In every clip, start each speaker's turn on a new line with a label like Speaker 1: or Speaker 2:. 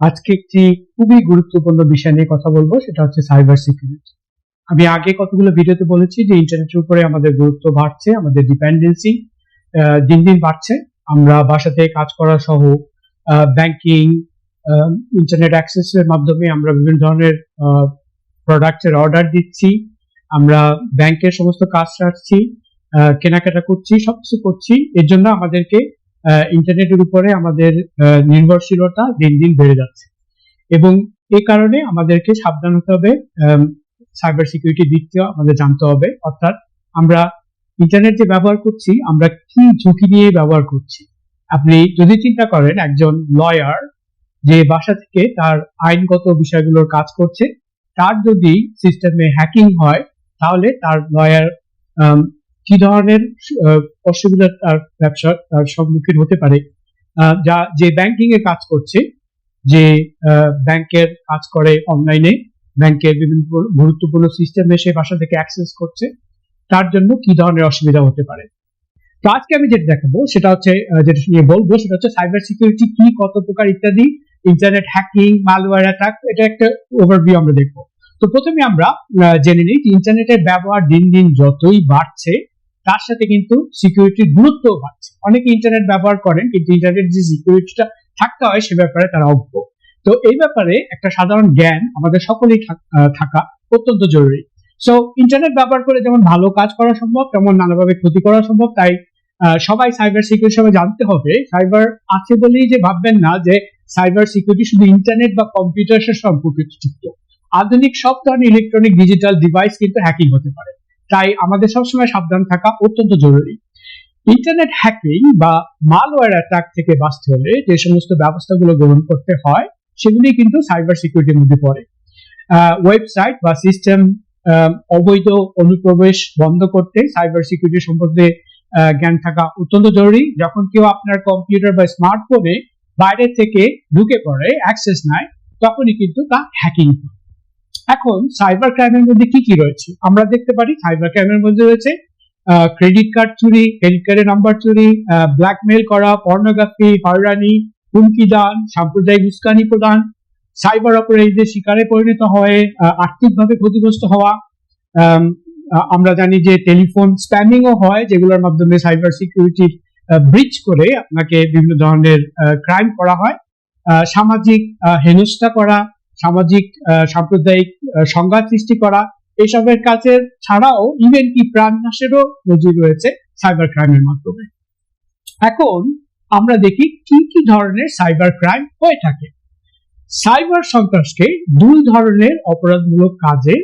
Speaker 1: আজকে একটি খুবই গুরুত্বপূর্ণ বিষয় নিয়ে কথা বলব সেটা হচ্ছে সাইবার সিকিউরিটি আমি আগে কতগুলো ভিডিওতে বলেছি যে ইন্টারনেটের উপরে আমাদের গুরুত্ব বাড়ছে আমাদের ডিপেন্ডেন্সি দিন দিন বাড়ছে। আমরা বাসা থেকে কাজ করা সহ ব্যাংকিং ইন্টারনেট অ্যাক্সেসের মাধ্যমে আমরা বিভিন্ন ধরনের প্রোডাক্টের অর্ডার দিচ্ছি। আমরা ব্যাংকের সমস্ত কাজ আহ, কেনাকাটা করছি সবকিছু করছি। এর জন্য আমাদেরকে ইন্টারনেটের উপরে আমাদের নির্ভরশীলতা দিন দিন বেড়ে যাচ্ছে। এবং এই কারণে আমাদেরকে সাবধান হতে হবে সাইবার সিকিউরিটি দিকটা আমাদের জানতে হবে। অর্থাৎ আমরা ইন্টারনেট যে ব্যবহার করছি, আমরা কি ঝুঁকি নিয়ে ব্যবহার করছি? আপনি যদি চিন্তা করেন, একজন লয়ার যে বাসা থেকে তার আইনগত বিষয়গুলোর কাজ করছে, তার যদি সিস্টেমে হ্যাকিং হয়, তাহলে তার লয়ার কি ধরনের অসুবিধা তার ব্যবসা, তার সম্মুখীন হতে পারে যা, যে ব্যাংকিং এর কাজ করছে, যে ব্যাংকের কাজ করে অনলাইনে ব্যাংকের বিভিন্ন গুরুত্বপূর্ণ সিস্টেমে সে বাসা থেকে অ্যাক্সেস করছে, তার জন্য কি ধরনের অসুবিধা হতে পারে? তো আজকে আমি যেটা দেখাবো, সেটা হচ্ছে যেটা নিয়ে বলব, সেটা হচ্ছে সাইবার সিকিউরিটি কি, কত প্রকার ইত্যাদি ইন্টারনেট হ্যাকিং মালওয়্যার অ্যাটাক এটা একটা ওভারভিউ আমরা দেখব। তো প্রথমে আমরা জেনে নিই ইন্টারনেটের ব্যবহার দিন দিন যতই বাড়ছে তার সাথে কিন্তু সিকিউরিটির গুরুত্ব বাড়ছে। অনেকে ইন্টারনেট ব্যবহার করেন, কিন্তু ইন্টারনেট যে সিকিউরিটিটা থাকতে হয়, সে ব্যাপারে তারা অজ্ঞ। তো এই ব্যাপারে একটা সাধারণ জ্ঞান আমাদের সকলেই থাকা অত্যন্ত জরুরি। সো ইন্টারনেট ব্যবহার করে যেমন ভালো কাজ করা সম্ভব, তেমন নানাভাবে ক্ষতি করা সম্ভব। তাই সবাই সাইবার সিকিউরিটি সবাই জানতে হবে। সাইবার আছে বলেই যে ভাববেন না যে সাইবার সিকিউরিটি শুধু ইন্টারনেট বা কম্পিউটারের সাথে সম্পর্কিত আধুনিক সব ধরনের ইলেকট্রনিক ডিজিটাল ডিভাইস কিন্তু হ্যাকিং হতে পারে। তাই আমাদের সবসময় সাবধান থাকা অত্যন্ত জরুরি। ইন্টারনেট হ্যাকিং বা মালওয়্যার অ্যাটাক থেকে বাঁচতে হলে যে সমস্ত ব্যবস্থাগুলো গ্রহণ করতে হয়, সেগুলি কিন্তু সাইবার সিকিউরিটির মধ্যে পড়ে। ওয়েবসাইট বা সিস্টেম অবৈধ অনুপ্রবেশ বন্ধ করতে সাইবার সিকিউরিটি সম্বন্ধে জ্ঞান থাকা অত্যন্ত জরুরি। যখন কেউ আপনার কম্পিউটার বা স্মার্টফোনে বাইরে থেকে ঢুকে পড়ে অ্যাক্সেস নেয়, তখনই কিন্তু তা হ্যাকিং এখন সাইবার ক্রাইমের মধ্যে কি কি রয়েছে? আমরা দেখতে পারি সাইবার ক্রাইমের মধ্যে রয়েছে ক্রেডিট কার্ড চুরি ক্রেডিট কার্ডের নাম্বার চুরি ব্ল্যাকমেল করা পর্নোগ্রাফি হয়রানি হুমকি দান সাম্প্রদায়িক উস্কানি প্রদান সাইবার অপরাধীদের শিকারে পরিণত হয়ে আর্থিকভাবে ক্ষতিগ্রস্ত হওয়া আম, আমরা জানি যে টেলিফোন স্প্যামিংও হয় যেগুলোর মাধ্যমে সাইবার সিকিউরিটি ব্রিচ করে আপনাকে বিভিন্ন ধরনের ক্রাইম করা হয় সামাজিক হেনস্থা করা সামাজিক সাম্প্রদায়িক সংঘাত সৃষ্টি করা, এসবের কাজের ছাড়াও ইভেন কি প্রাণনাশেরও নজির রয়েছে সাইবার ক্রাইমের মাধ্যমে। এখন আমরা দেখি কি কি ধরনের সাইবার ক্রাইম হয়ে থাকে। সাইবার সন্ত্রাসকে দুই ধরনের অপরাধমূলক কাজে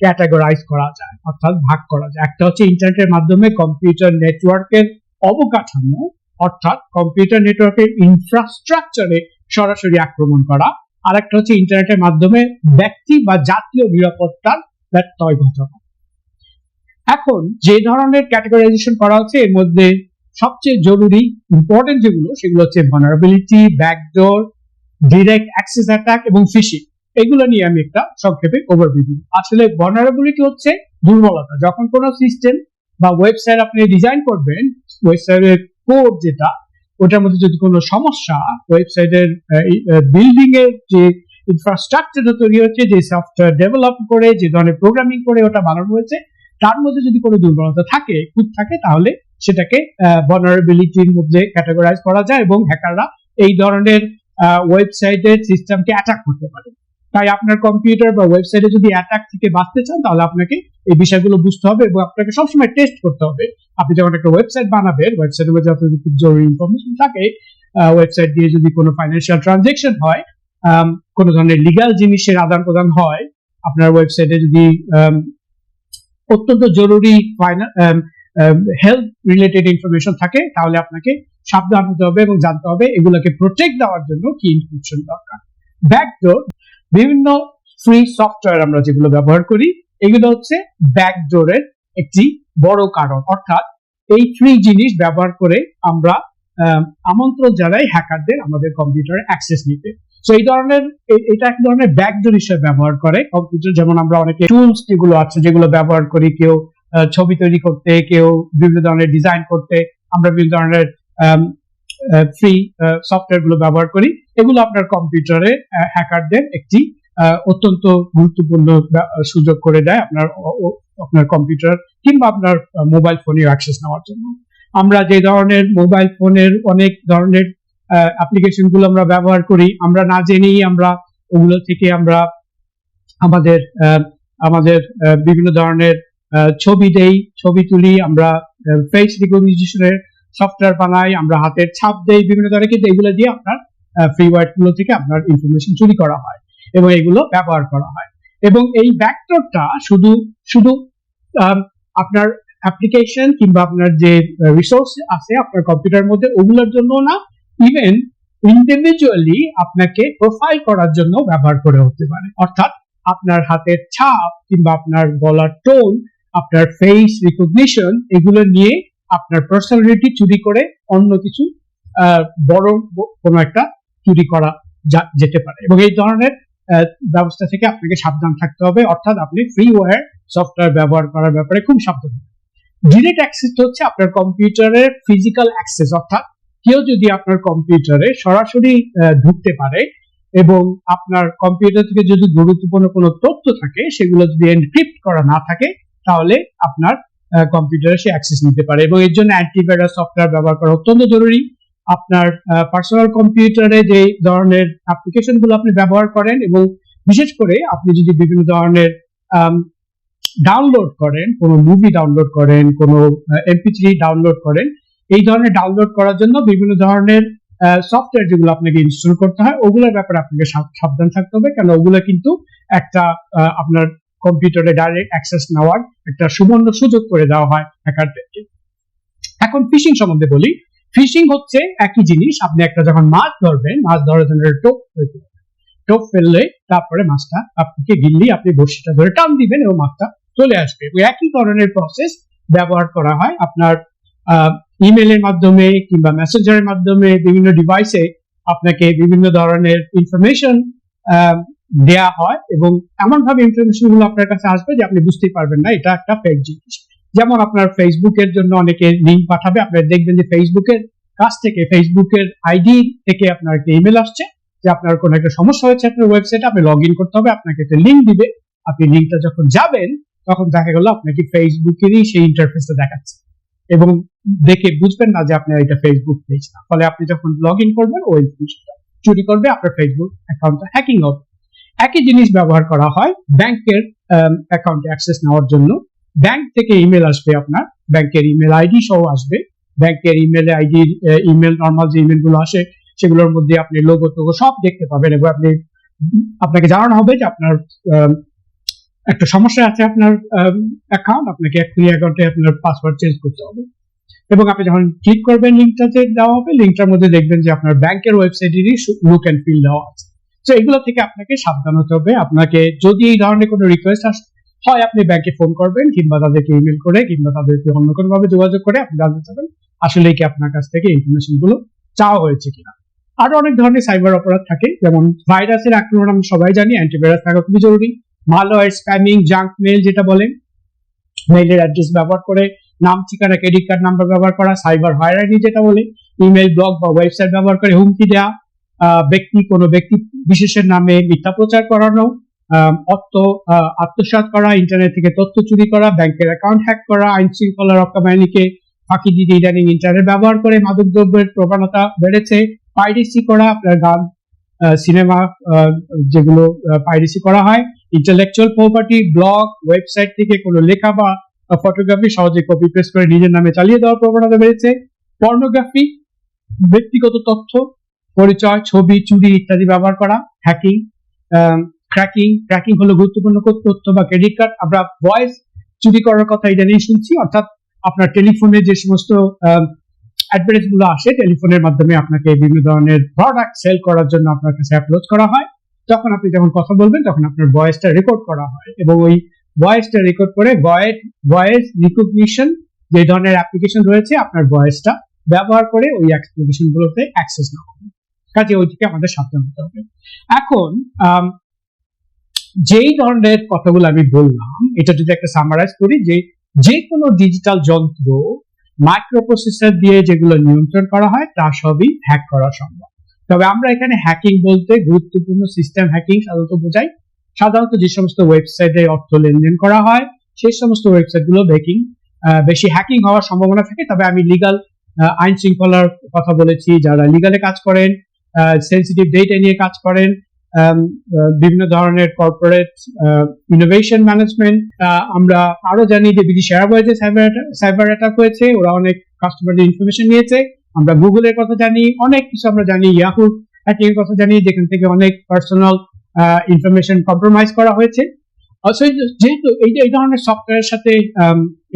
Speaker 1: ক্যাটাগরাইজ করা যায়, অর্থাৎ ভাগ করা যায়। একটা হচ্ছে ইন্টারনেটের মাধ্যমে কম্পিউটার নেটওয়ার্কের অবকাঠামো, অর্থাৎ কম্পিউটার নেটওয়ার্কের ইনফ্রাস্ট্রাকচারে সরাসরি আক্রমণ করা আর একটা হচ্ছে ইন্টারনেটের মাধ্যমে ব্যক্তি বা জাতীয় নিরাপত্তার ব্যত্যয় ঘটানো। এখন যে ধরনের ক্যাটাগরাইজেশন করা হচ্ছে, এর মধ্যে সবচেয়ে জরুরি ইম্পর্টেন্ট যেগুলো, সেগুলো হচ্ছে vulnerability backdoor direct access attack এবং ফিশিং এগুলো নিয়ে আমি একটা সংক্ষেপে ওভারভিউ আসলে ভানারেবিলিটি হচ্ছে দুর্বলতা। যখন কোনো সিস্টেম বা ওয়েবসাইট আপনি ডিজাইন করবেন ওয়েবসাইটের কোড যেটা ওটার মধ্যে যদি কোনো সমস্যা ওয়েবসাইটের বিল্ডিং এর যে ইনফ্রাস্ট্রাকচার তৈরি হচ্ছে, যে সফটওয়্যার ডেভেলপ করে, যে ধরনের প্রোগ্রামিং করে ওটা বানানো হয়েছে, তার মধ্যে যদি কোনো দুর্বলতা থাকে খুব থাকে, তাহলে সেটাকে ভানারেবিলিটির মধ্যে ক্যাটাগরাইজ করা যায় এবং হ্যাকাররা এই ধরনের ওয়েবসাইটের সিস্টেমকে অ্যাটাক করতে পারে। তাই আপনার কম্পিউটার বা ওয়েবসাইটে যদি অ্যাটাক থেকে বাঁচতে চান, তাহলে আপনাকে এই বিষয়গুলো বুঝতে হবে এবং আপনাকে সবসময় টেস্ট করতে হবে। আপনি যখন একটা ওয়েবসাইট বানাবেন ওয়েবসাইটের মধ্যে আপনার খুব জরুরি ইনফরমেশন থাকে ওয়েবসাইট দিয়ে যদি কোনো ফাইন্যান্সিয়াল ট্রানজেকশন হয় কোনো ধরনের লিগাল জিনিসের আদান প্রদান হয়, আপনার ওয়েবসাইটে যদি অত্যন্ত জরুরি হেলথ রিলেটেড ইনফরমেশন থাকে, তাহলে আপনাকে সাবধান হতে হবে এবং জানতে হবে এগুলোকে প্রোটেক্ট দেওয়ার জন্য কি ইনফরমেশন দরকার। ব্যাকডোর বিভিন্ন ফ্রি সফটওয়্যার আমরা যেগুলো ব্যবহার করি, এগুলো হচ্ছে ব্যাকডোরের একটি বড় কারণ। অর্থাৎ এই ফ্রি জিনিস ব্যবহার করে আমরা আমন্ত্রণ জানাই হ্যাকারদের আমাদের কম্পিউটারে অ্যাক্সেস নিতে। তো এই ধরনের এটা এক ধরনের ব্যাকডোর হিসেবে ব্যবহার করে কম্পিউটার যেমন আমরা অনেকে টুলস যেগুলো আছে, যেগুলো ব্যবহার করি কেউ ছবি তৈরি করতে, কেউ বিভিন্ন ধরনের ডিজাইন করতে, আমরা বিভিন্ন ধরনের ফ্রি সফটওয়্যারগুলো ব্যবহার করি। এগুলো আপনার কম্পিউটারে হ্যাকারদের একটি অত্যন্ত গুরুত্বপূর্ণ সুযোগ করে দেয় আপনার আপনার কম্পিউটার কিংবা আপনার মোবাইল ফোনে অ্যাক্সেস নেওয়ার জন্য। আমরা যে ধরনের মোবাইল ফোনের অনেক ধরনের অ্যাপ্লিকেশনগুলো আমরা ব্যবহার করি, আমরা না জেনেই আমরা ওগুলো থেকে আমরা আমাদের আমাদের বিভিন্ন ধরনের ছবি দেই, ছবি তুলি, আমরা ফেস রিকগনিশনের সফটওয়্যার বানাই, আমরা হাতের ছাপ দেই, বিভিন্ন ধরনের, কিন্তু এগুলো দিয়ে আপনার ফ্রি ওয়ার্ডগুলো থেকে আপনার ইনফরমেশন চুরি করা হয় এবং এগুলো ব্যবহার করা হয়। এবং এই ব্যাকডোরটা শুধু শুধু আপনার অ্যাপ্লিকেশন কিংবা আপনার যে রিসোর্স আছে আপনার কম্পিউটার মধ্যে, ওগুলোর জন্য না ইভেন ইন্ডিভিজুয়ালি আপনাকে প্রোফাইল করার জন্য ব্যবহার করে হতে পারে। অর্থাৎ আপনার হাতের ছাপ কিংবা আপনার গলার টোন আপনার ফেস রিকগনিশন এগুলো নিয়ে আপনার পার্সোনালিটি চুরি করে অন্য কিছু বড় কোনো একটা চুরি করা যেতে পারে। এবং এই ধরনের ব্যবস্থা থেকে আপনাকে সাবধান থাকতে হবে। অর্থাৎ আপনি ফ্রি ওয়্যার সফটওয়্যার ব্যবহার করার ব্যাপারে খুব সাবধান। ডিরেক্ট অ্যাক্সেস হচ্ছে আপনার কম্পিউটারের ফিজিক্যাল অ্যাক্সেস অর্থাৎ কেউ যদি আপনার কম্পিউটারে সরাসরি ঢুকতে পারে এবং আপনার কম্পিউটার থেকে যদি গুরুত্বপূর্ণ কোনো তথ্য থাকে, সেগুলো যদি এনক্রিপ্ট করা না থাকে, তাহলে আপনার কম্পিউটারে সে অ্যাক্সেস নিতে পারে এবং এর জন্য অ্যান্টিভাইরাস সফটওয়্যার ব্যবহার করা অত্যন্ত জরুরি। আপনার পার্সোনাল কম্পিউটারে যে ধরনের অ্যাপ্লিকেশনগুলো আপনি ব্যবহার করেন এবং বিশেষ করে আপনি যদি বিভিন্ন ধরনের ডাউনলোড করেন, কোনো মুভি ডাউনলোড করেন, কোনো এমপি থ্রি ডাউনলোড করেন, এই ধরনের ডাউনলোড করার জন্য বিভিন্ন ধরনের সফটওয়্যার যেগুলো আপনাকে ইনস্টল করতে হয়, ওগুলোর ব্যাপারে আপনাকে সাবধান থাকতে হবে। কারণ ওগুলো কিন্তু একটা আপনার কম্পিউটারে ডাইরেক্ট অ্যাক্সেস নেওয়ার একটা সুবর্ণ সুযোগ করে দেওয়া হয় হ্যাকারদেরকে এখন ফিশিং সম্বন্ধে বলি ফিশিং হচ্ছে একই জিনিস, আপনি একটা যখন মাছ ধরবেন, মাছ ধরার জন্য টোপ। টোপ ফেললে তারপরে মাছটা আপনাকে গিললি, আপনি বড়শিটা ধরে টান দিবেন এবং মাছটা চলে আসবে এবং একই ধরনের প্রসেস ব্যবহার করা হয় আপনার ইমেলের মাধ্যমে কিংবা মেসেঞ্জারের মাধ্যমে বিভিন্ন ডিভাইসে আপনাকে বিভিন্ন ধরনের ইনফরমেশন দেয়া হয় এবং এমন ভাবে ইনফরমেশনগুলো আপনার কাছে আসবে যে আপনি বুঝতেই পারবেন না, এটা একটা ফেক জিনিস। যেমন আপনার ফেসবুকের জন্য অনেকে লিঙ্ক পাঠাবে আপনি দেখবেন যে ফেসবুকের কাছ থেকে, ফেসবুকের আইডি থেকে আপনার একটা ইমেল আসছে যে আপনার কোনো একটা সমস্যা হয়েছে আপনার ওয়েবসাইটে আপনি লগ ইন করতে হবে, আপনাকে একটা লিঙ্ক দিবে। আপনি লিঙ্কটা যখন যাবেন, তখন দেখা গেল আপনাকে ফেসবুকেরই সেই ইন্টারফেসটা দেখাচ্ছে এবং দেখে বুঝবেন না যে আপনার এটা ফেসবুক পেজ না। ফলে আপনি যখন লগ ইন করবেন, ওই জিনিসটা চুরি করবে, আপনার ফেসবুক অ্যাকাউন্টটা হ্যাকিং হবে। একই জিনিস ব্যবহার করা হয় ব্যাংকের অ্যাকাউন্টে অ্যাক্সেস নেওয়ার জন্য। ব্যাংক থেকে ইমেল আসবে আপনার। ব্যাংকের ইমেল আইডি সহ আসবে। ব্যাংকের ইমেল আইডি ইমেল নর্মাল যে ইমেলগুলো আসে, সেগুলোর মধ্যে আপনি লোগো টোগো সব দেখতে পাবেন এবং আপনি, আপনাকে জানানো হবে যে আপনার একটা সমস্যা আছে আপনার অ্যাকাউন্ট আপনাকে এক্ষুনি অ্যাকাউন্টে আপনার পাসওয়ার্ড চেঞ্জ করতে হবে। এবং আপনি যখন ক্লিক করবেন লিঙ্কটা যে দেওয়া হবে লিঙ্কটার মধ্যে দেখবেন যে আপনার ব্যাংকের ওয়েবসাইটেরই লুক অ্যান্ড ফিল দেওয়া আছে। তো এগুলো থেকে আপনাকে সাবধান হতে হবে। আপনাকে যদি এই ধরনের কোনো রিকোয়েস্ট আসে, হয়, আপনি ব্যাংকে ফোন করবেন কিংবা তাদেরকে ইমেল করে কিংবা তাদেরকে অন্য কোনো ভাবে যোগাযোগ করে আপনি জানতে চাবেন আসলে কি আপনার কাছ থেকে ইনফরমেশনগুলো চাওয়া হয়েছে কিনা। আরও অনেক ধরনের সাইবার অপরাধ থাকে, যেমন ভাইরাসের আক্রমণ আমরা সবাই জানি অ্যান্টিভাইরাস থাকা খুবই জরুরি। মালওয়্যার স্প্যামিং জাঙ্ক মেল যেটা বলেন মেইলের অ্যাড্রেস ব্যবহার করে, নাম, ঠিকানা ক্রেডিট কার্ড নাম্বার ব্যবহার করা সাইবার হয়রানি যেটা বলে ইমেল ব্লগ বা ওয়েবসাইট ব্যবহার করে হুমকি দেওয়া ব্যক্তি কোনো ব্যক্তি বিশেষের নামে মিথ্যা প্রচার করানো অর্থ আহ, আত্মসাৎ করা ইন্টারনেট থেকে তথ্য চুরি করা ব্যাংকের অ্যাকাউন্ট হ্যাক করা আইন শৃঙ্খলা রক্ষা বাহিনীকে ফাঁকি দিতে ইদানিং ইন্টারনেট ব্যবহার করে মাদক দ্রব্যের প্রবণতা বেড়েছে। পাইরেসি করা আপনার গান সিনেমা যেগুলো পাইরেসি করা হয়। ইন্টেলেকচুয়াল প্রপার্টি ব্লগ ওয়েবসাইট থেকে কোনো লেখা বা ফটোগ্রাফি সহজে কপি পেস্ট করে নিজের নামে চালিয়ে দেওয়ার প্রবণতা বেড়েছে। পর্নোগ্রাফি ব্যক্তিগত তথ্য পরিচয়, ছবি, চুরি ইত্যাদি ব্যবহার করা হ্যাকিং ক্র্যাকিং ক্র্যাকিং হলো গুরুত্বপূর্ণ তথ্য বা ক্রেডিট কার্ড আমরা ভয়েস চুরি করার কথা ইদানিং শুনছি, অর্থাৎ আপনার টেলিফোনে যে সমস্তগুলো আসে টেলিফোনের মাধ্যমে আপনাকে বিভিন্ন ধরনের প্রোডাক্ট সেল করার জন্য আপনার কাছে করা হয়। তখন আপনি যখন কথা বলবেন, তখন আপনার ভয়েসটা রেকর্ড করা হয় এবং ওই ভয়েসটা রেকর্ড করে ভয়েস রিকগনিশন যে ধরনের অ্যাপ্লিকেশন রয়েছে, আপনার ভয়েসটা ব্যবহার করে ওই অ্যাক্সেস নেওয়া কাজে ওই থেকে আমাদের সাবধান হতে হবে। এখন যেই ধরনের কথাগুলো আমি বললাম, এটা যদি একটা সামারাইজ করি যে যে কোনো ডিজিটাল যন্ত্র মাইক্রোপ্রসেসর দিয়ে যেগুলো নিয়ন্ত্রণ করা হয়, তা সবই হ্যাক করা সম্ভব। তবে আমরা এখানে হ্যাকিং বলতে গুরুত্বপূর্ণ সিস্টেম হ্যাকিং সাধারণত বোঝাই। সাধারণত যে সমস্ত ওয়েবসাইটে অর্থ লেনদেন করা হয়, সেই সমস্ত ওয়েবসাইটগুলো হ্যাকিং বেশি হ্যাকিং হওয়ার সম্ভাবনা থাকে। তবে আমি লিগাল আইন শৃঙ্খলার কথা বলেছি, যারা লিগালে কাজ করেন সেন্সিটিভ ডেটা নিয়ে কাজ করেন বিভিন্ন ধরনের কর্পোরেট ইনোভেশন ম্যানেজমেন্ট আমরা আরও জানি যে ব্রিটিশ এয়ারওয়েজে সাইবার অ্যাটাক হয়েছে, ওরা অনেক কাস্টমারদের ইনফরমেশন নিয়েছে, আমরা গুগলের কথা জানি, অনেক কিছু আমরা জানি ইয়াহু হ্যাকিং কথা জানি, যেখান থেকে অনেক পার্সোনাল ইনফরমেশন কম্প্রোমাইজ করা হয়েছে। যেহেতু এই এই ধরনের সফটওয়্যারের সাথে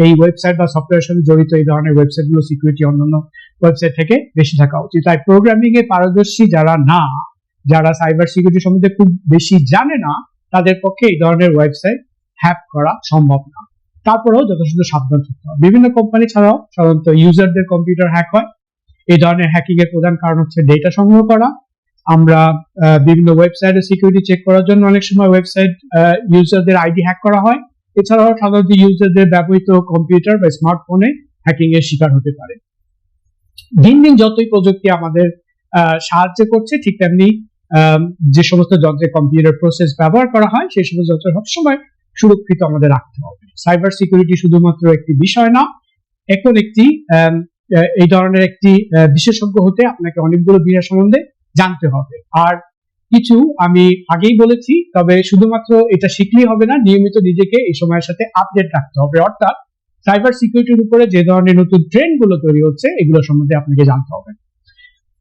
Speaker 1: এই ওয়েবসাইট বা সফটওয়্যারের সাথে জড়িত এই ধরনের ওয়েবসাইটগুলো সিকিউরিটি অন্যান্য ওয়েবসাইট থেকে বেশি থাকা উচিত। তাই প্রোগ্রামিং এ পারদর্শী যারা না, যারা সাইবার সিকিউরিটি সম্বন্ধে খুব বেশি জানে না, তাদের পক্ষে এই ধরনের ওয়েবসাইট হ্যাক করা সম্ভব না। তারপরেও যথেষ্ট সাবধান থাকতে হবে। বিভিন্ন কোম্পানি ছাড়াও সাধারণত ইউজারদের কম্পিউটার হ্যাক হয়। এই ধরনের হ্যাকিং এর প্রধান কারণ হচ্ছে ডেটা সংগ্রহ করা। আমরা বিভিন্ন ওয়েবসাইটে সিকিউরিটি চেক করার জন্য অনেক সময় ওয়েবসাইট ইউজারদের আইডি হ্যাক করা হয়। এছাড়াও সাধারণত ইউজারদের ব্যবহৃত কম্পিউটার বা স্মার্টফোনে হ্যাকিং এর শিকার হতে পারে। দিন দিন যতই প্রযুক্তি আমাদের সাহায্য করছে, ঠিক তেমনি যে সমস্ত যন্ত্রে কম্পিউটার প্রসেস ব্যবহার করা হয়, সেই সমস্ত যন্ত্র সবসময় সুরক্ষিত আমাদের রাখতে হবে। সাইবার সিকিউরিটি শুধুমাত্র একটি বিষয় না, এখন একটি এই ধরনের একটি বিশেষজ্ঞ হতে আপনাকে অনেকগুলো বিষয় সম্বন্ধে জানতে হবে। আর কিছু আমি আগেই বলেছি, তবে শুধুমাত্র এটা শিখলেই হবে না, নিয়মিত নিজেকে এই সময়ের সাথে আপডেট রাখতে হবে। অর্থাৎ সাইবার সিকিউরিটির উপরে যে ধরনের নতুন ট্রেন্ডগুলো তৈরি হচ্ছে, এগুলো সম্বন্ধে আপনাকে জানতে হবে।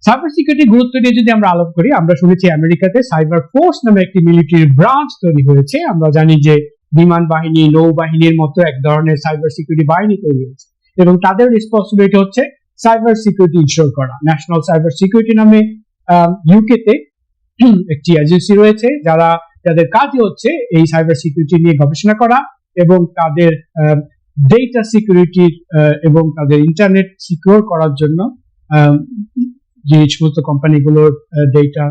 Speaker 1: সাইবার সিকিউরিটি গুরুত্ব নিয়ে যদি আমরা আলোপ করি, আমরা শুনেছি আমেরিকাতে সাইবার ফোর্স নামে একটি মিলিটারি ব্রাঞ্চ তৈরি হয়েছে। আমরা জানি যে বিমান বাহিনী, নৌবাহিনীর মতো এক ধরনের সাইবার সিকিউরিটি বাহিনী তৈরি হয়েছে। এবং তাদের রেসপন্সিবিলিটি হচ্ছে সাইবার সিকিউরিটি ইনশোর করা। ন্যাশনাল সাইবার সিকিউরিটি নামে ইউকে তে একটি এজেন্সি রয়েছে, যারা, যাদের কাজই হচ্ছে এই সাইবার সিকিউরিটি নিয়ে গবেষণা করা এবং তাদের ডেটা সিকিউরিটি এবং তাদের ইন্টারনেট সিকিউর করার জন্য যে সমস্ত কোম্পানিগুলোর ডেটা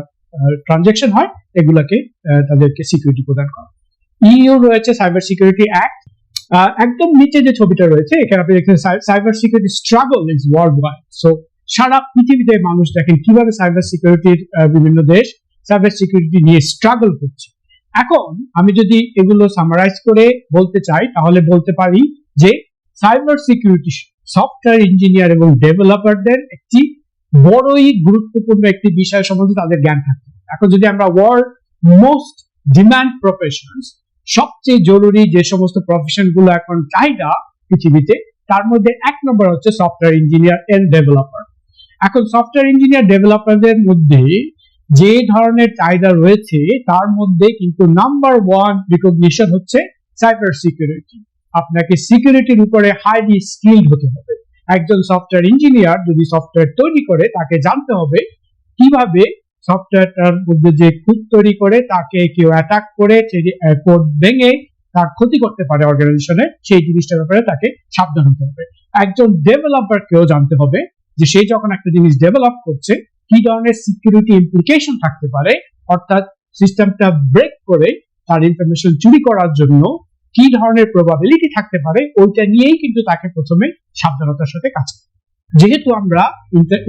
Speaker 1: ট্রানজেকশন হয়, এগুলাকে তাদেরকে সিকিউরিটি প্রদান করা ইউ রয়েছে সাইবার সিকিউরিটি অ্যাক্ট একদম নিচে যে ছবিটা রয়েছে, এখানে আপনি দেখছেন cyber security struggle is worldwide so সারা পৃথিবীতে মানুষ দেখেন কীভাবে সাইবার সিকিউরিটির বিভিন্ন দেশ সাইবার সিকিউরিটি নিয়ে স্ট্রাগল করছে। এখন, আমি যদি এগুলো সামারাইজ করে বলতে চাই, তাহলে বলতে পারি যে সাইবার সিকিউরিটি সফটওয়্যার ইঞ্জিনিয়ার এবং ডেভেলপারদের একটি বড়ই গুরুত্বপূর্ণ একটি বিষয় সম্বন্ধে তাদের জ্ঞান থাকতে এখন যদি আমরা ওয়ার্ল্ড মোস্ট ডিমান্ড প্রফেশনালস সবচেয়ে জরুরি যে সমস্ত প্রফেশনগুলো এখন চাহিদা পৃথিবীতে, তার মধ্যে এক নম্বর হচ্ছে সফটওয়্যার ইঞ্জিনিয়ার এন্ড ডেভেলপার এখন সফটওয়্যার ইঞ্জিনিয়ার ডেভেলপারদের মধ্যে যে ধরনের চাহিদা রয়েছে, তার মধ্যে কিন্তু নাম্বার ওয়ান রিকগনিশন হচ্ছে সাইবার সিকিউরিটি আপনাকে সিকিউরিটির উপরে হাইলি স্কিলড হতে হবে। একজন সফটওয়্যার ইঞ্জিনিয়ার যদি সফটওয়্যার তৈরি করে, তাকে জানতে হবে কীভাবে সফটওয়্যারটার মধ্যে যে খুদ তৈরি করে, তাকে কেউ অ্যাটাক করে কোড ভেঙে তার ক্ষতি করতে পারে অর্গানাইজেশনের সেই জিনিসটার ব্যাপারে তাকে সাবধান হতে হবে। একজন ডেভেলপারকেও জানতে হবে যে সে যখন একটা জিনিস ডেভেলপ করছে, কি ধরনের সিকিউরিটি ইমপ্লিকেশন থাকতে পারে, অর্থাৎ সিস্টেমটা ব্রেক করে তার ইনফরমেশন চুরি করার জন্য কি ধরনের প্রবাবিলিটি থাকতে পারে, ওইটা নিয়েই কিন্তু তাকে প্রথমে সাবধানতার সাথে কাজ করতে যেহেতু আমরা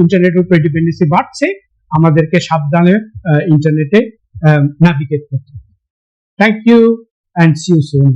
Speaker 1: ইন্টারনেট উপরে ডিপেন্ডেন্সি বাড়ছে, আমাদেরকে সাবধানে ইন্টারনেটে নাভিগেট করতে thank you and see you soon